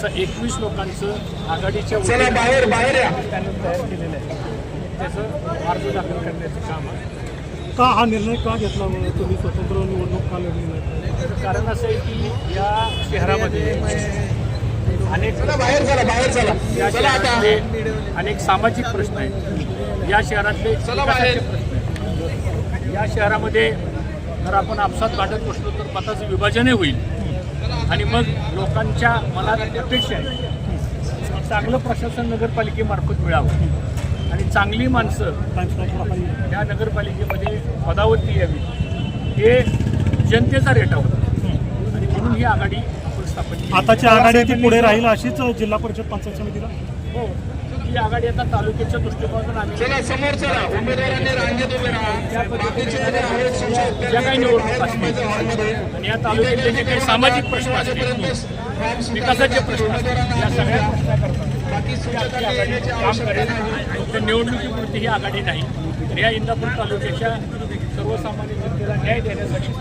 स- एकवीस लोकांचं आघाडीच्या बाहेर बाहेर त्यांनी तयार केलेलं आहे. त्याचं अर्ज दाखल करण्याचं काम आहे. का हा निर्णय का घेतला बरं? तुम्ही स्वतंत्र निवडणूक का लढली नाही? कारण असं आहे की या शहरामध्ये अनेक चला बाहेर चला बाहेर चला. या शहरातले अनेक सामाजिक प्रश्न आहेत. या शहरातले चला बाहेर. विकासाचे प्रश्न आहेत. या शहरामध्ये जर आपण आपसात भांडत बसलो तर मताचं विभाजनही होईल. आणि मग लोकांच्या मनात अपेक्षा आहे चांगलं प्रशासन नगरपालिकेमार्फत मिळावं. आणि चांगली माणसं या नगरपालिकेमध्ये पदावरती यावी हे जनतेचा रेटा होता. आणि म्हणून ही आघाडी आपण स्थापन. आताची आघाडी ती पुढे राहील अशीच जिल्हा परिषद पंचायत समितीला? हो. ही आघाडी आता तालुक्याच्या दृष्टिकोनातून आम्ही चला समोर चला उमेदवारांनी रांगेत उभे राहा. बाकीचे जे आहेत संशय ज्या काही निवडणूक असतील. आणि या तालुक्यातले जे काही सामाजिक प्रश्न असतील विकासाचे प्रश्न असतील. या सगळ्या प्रश्नाकरता ही काम करेल निवडणुकीपुरती ही आघाडी नाही. तर या इंदापूर तालुक्याच्या सर्वसामान्य जनतेला न्याय देण्यासाठी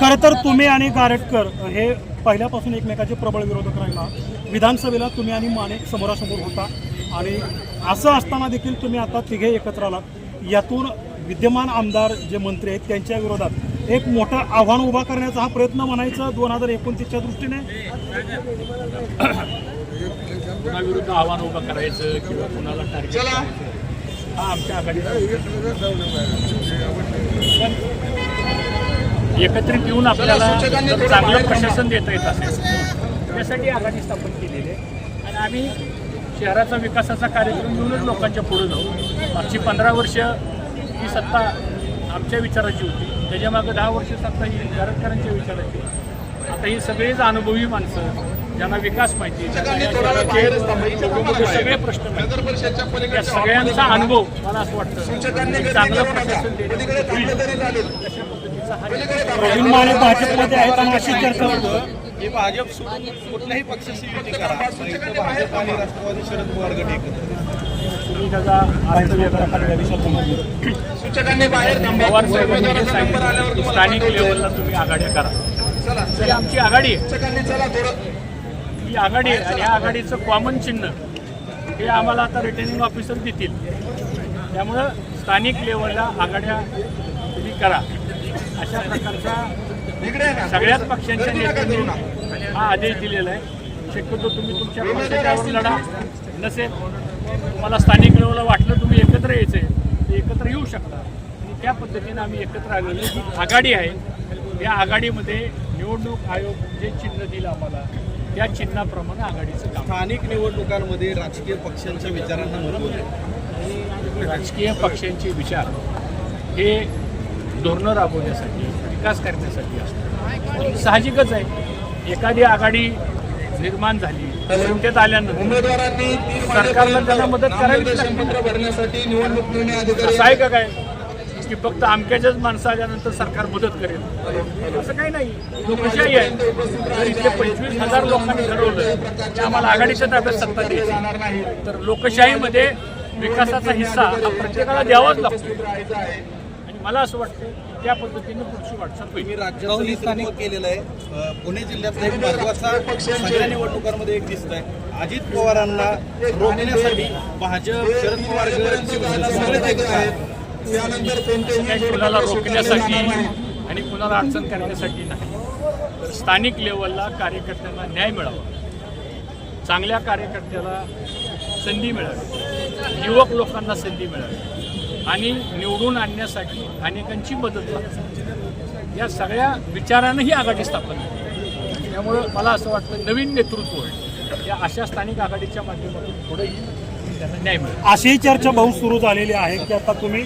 खरं तर तुम्ही आणि गारटकर हे पहिल्यापासून एकमेकाचे प्रबळ विरोधक राहिला. विधानसभेला तुम्ही आणि माने समोरासमोर होता. आणि असं असताना देखील तुम्ही आता तिघे एकत्र आलात. यातून विद्यमान आमदार जे मंत्री आहेत त्यांच्या विरोधात एक मोठं आव्हान उभा करण्याचा हा प्रयत्न म्हणायचा दोन हजार एकोणतीसच्या दृष्टीने? कुणाविरुद्ध आव्हान उभं करायचं किंवा कुणाला टार्गेट हा आमच्या एकत्रित येऊन आपल्याला चांगलं. प्रशासन देता येत असेल. त्यासाठी आघाडी स्थापन केलेली आहे. आणि आम्ही शहराचा विकासाचा कार्यक्रम घेऊनच लोकांच्या पुढे जाऊ. मागची पंधरा वर्ष ही सत्ता आमच्या विचाराची होती. त्याच्यामागं दहा वर्ष सत्ता ही गारटकरांच्या विचाराची आता ही सगळीच अनुभवी माणसं ज्यांना विकास माहिती सगळे प्रश्न या सगळ्यांचा अनुभव मला असं वाटतं. चांगलं प्रशासन प्रवीण माने भाजपमध्ये आहेत आणि अशी चर्चा होती. भाजप सोडून कुठल्याही पक्षाशी युती करा. भाजप आणि राष्ट्रवादी शरद पवार गट एकत्र. सूचकांनी बाहेर पवार साहेबांनी सांगितलं स्थानिक. लेवलला तुम्ही आघाड्या करा. ही आमची आघाडी आहे. ही आघाडी आहे आणि या आघाडीचं कॉमन चिन्ह हे आम्हाला आता रिटर्निंग ऑफिसर देतील. त्यामुळं स्थानिक लेवलला आघाड्या तुम्ही करा. अशा प्रकारचा सगळ्याच पक्षांच्या. नेत्यांनी हा आदेश दिलेला आहे. शक्यतो तुम्ही तुमच्या पक्षाच्यावर लढा नसेल. तुम्हाला स्थानिक लेवलला वाटलं तुम्ही एकत्र यायचं आहे ते एकत्र येऊ शकता. आणि त्या पद्धतीनं आम्ही एकत्र आलेलो जी आघाडी आहे. या आघाडीमध्ये निवडणूक आयोग जे चिन्ह दिलं आम्हाला त्या चिन्हाप्रमाणे आघाडीचं स्थानिक निवडणुकांमध्ये राजकीय पक्षांच्या विचारांना महत्त्व आहे राजकीय पक्षांचे विचार हे धोरणं राबवण्यासाठी विकास करण्यासाठी असतात. साहजिकच आहे. एखादी आघाडी निर्माण झाली सत्तेत आल्यानंतर उमेदवारांनी सरकारला त्यांना मदत पत्र भरण्यासाठी निवडणूक निर्णय आहे का काय? की फक्त आमक्याच्याच माणसं आल्यानंतर सरकार मदत करेल? असं काही नाही. लोकशाही आहे इथले पंचवीस हजार लोकांनी ठरवलं की आम्हाला आघाडीच्या ताब्यात सत्ता द्यायची तर लोकशाहीमध्ये विकासाचा हिस्सा हा प्रत्येकाला द्यावाच लागतो. मला असं वाटतं की त्या पद्धतीनं पुढची वाटचाल होईल. मी राज्याचं नेतृत्व केलेलं आहे. पुणे जिल्ह्यातला एक महत्त्वाचा सगळ्या निवडणुकांमध्ये एक दिसत आहे अजित पवारांना रोखण्यासाठी भाजप शरद पवार कुणाला रोखण्यासाठी आणि कुणाला अडचण करण्यासाठी नाही. तर स्थानिक लेवलला कार्यकर्त्यांना न्याय मिळावा. चांगल्या कार्यकर्त्याला संधी मिळावी. युवक लोकांना संधी मिळावी आणि निवडून आणण्यासाठी अनेकांची मदत लागते या सगळ्या विचारानं ही आघाडी स्थापन झाली. त्यामुळं मला असं वाटतं नवीन नेतृत्व या अशा स्थानिक आघाडीच्या माध्यमातून पुढे येईल त्यांना न्याय मिळेल. अशीही चर्चा भाऊ सुरू झालेली आहे की आता तुम्ही